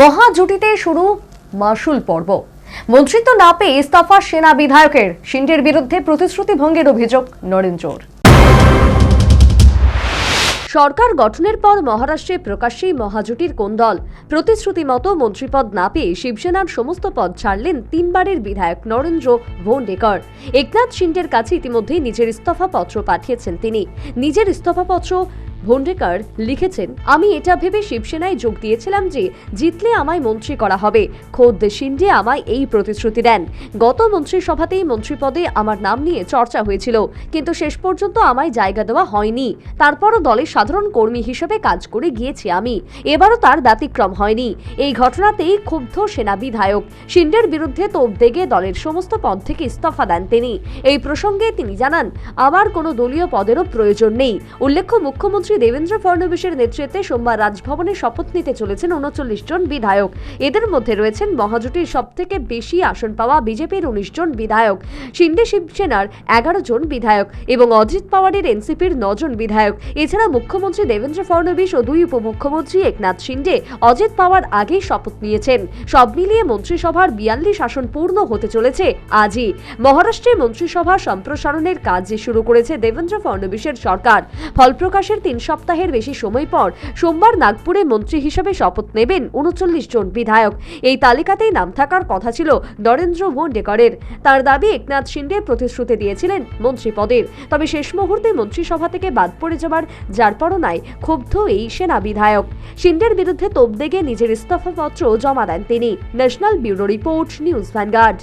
মহাজুটিতে শুরু মাসুল পর্ব। মন্ত্রিত্ব না পেয়ে ইস্তফা সেনা বিধায়কের সিন্ডের বিরুদ্ধে প্রতিশ্রুতি ভঙ্গের অভিযোগ নরেন্দ্রর সরকার গঠনের পর মহারাষ্ট্রে প্রকাশ্যেই মহাজোটের কোন দল প্রতিশ্রুতি মতো মন্ত্রীপদ না পেয়ে শিবসেনার সমস্ত পদ ছাড়লেন তিনবারের বিধায়ক নরেন্দ্র ভোন্ডেকর। একনাথ শিন্ডের কাছে ইতিমধ্যেই নিজের ইস্তফাপত্র পাঠিয়েছেন তিনি। নিজের ইস্তফাপত্র ভোন্ডেকর লিখেছেন, আমি এটা ভেবে শিবসেনায় যোগ দিয়েছিলাম যে জিতলে আমায় মন্ত্রী করা হবে। খোদ শিন্ডে আমায় এই প্রতিশ্রুতি দেন। গত মন্ত্রিসভাতেই মন্ত্রীপদে আমার নাম নিয়ে চর্চা হয়েছিল, কিন্তু শেষ পর্যন্ত আমায় জায়গা দেওয়া হয়নি। তারপরও দলের সাধারণ কর্মী হিসেবে কাজ করে গিয়েছি আমি। এবারও তার ব্যতিক্রম হয়নি। এই ঘটনাতেই ক্ষুব্ধ সেনা বিধায়ক শিন্ডের বিরুদ্ধে তোপ দেগে দলের সমস্ত পদ থেকে ইস্তফা দেন তিনি। এই প্রসঙ্গে তিনি জানান, আমার কোনো দলীয় পদেরও প্রয়োজন নেই। উল্লেখ্য, মুখ্যমন্ত্রী দেবেন্দ্র ফডনবিসের নেতৃত্বে সোমবার রাজভবনে শপথ নিতে চলেছেন উনচল্লিশ জন বিধায়ক। এদের মধ্যে রয়েছেন মহাজোটের সব থেকে বেশি আসন পাওয়া বিজেপির উনিশ জন বিধায়ক শিন্ডে শিবসেনার এগারো জন বিধায়ক এবং অজিত পাওয়ারের এনসিপির নজন বিধায়ক। এছাড়া মুখ্যমন্ত্রী দেবেন্দ্র ফডনবিস ও দুই উপমুখ্যমন্ত্রী একনাথ শিন্ডে অজিত পাওয়ার আগেই শপথ নিয়েছেন। সব মিলিয়ে মন্ত্রিসভার বিয়াল্লিশ আসন পূর্ণ হতে চলেছে আজই। মহারাষ্ট্রে মন্ত্রিসভা সম্প্রসারণের কাজ শুরু করেছে দেবেন্দ্র ফডনবিসের সরকার, ফলপ্রকাশের তিন সপ্তাহের বেশি সময় পর সোমবার নাগপুরে মন্ত্রী হিসেবে শপথ নেবেন উনচল্লিশ জন বিধায়ক। এই তালিকাতেই নাম থাকার কথা ছিল নরেন্দ্র ভোন্ডেকরের তার দাবি একনাথ শিন্ডে প্রতিশ্রুতি দিয়েছিলেন মন্ত্রী পদের। তবে শেষ মুহূর্তে মন্ত্রিসভা থেকে বাদ পড়ে যাবার যার পরনায় ক্ষুব্ধ এই সেনা বিধায়ক। শিন্ডের বিরুদ্ধে তোপ দেগে নিজের ইস্তফাপত্র জমা দেন তিনি। National bureau report, News Vanguard.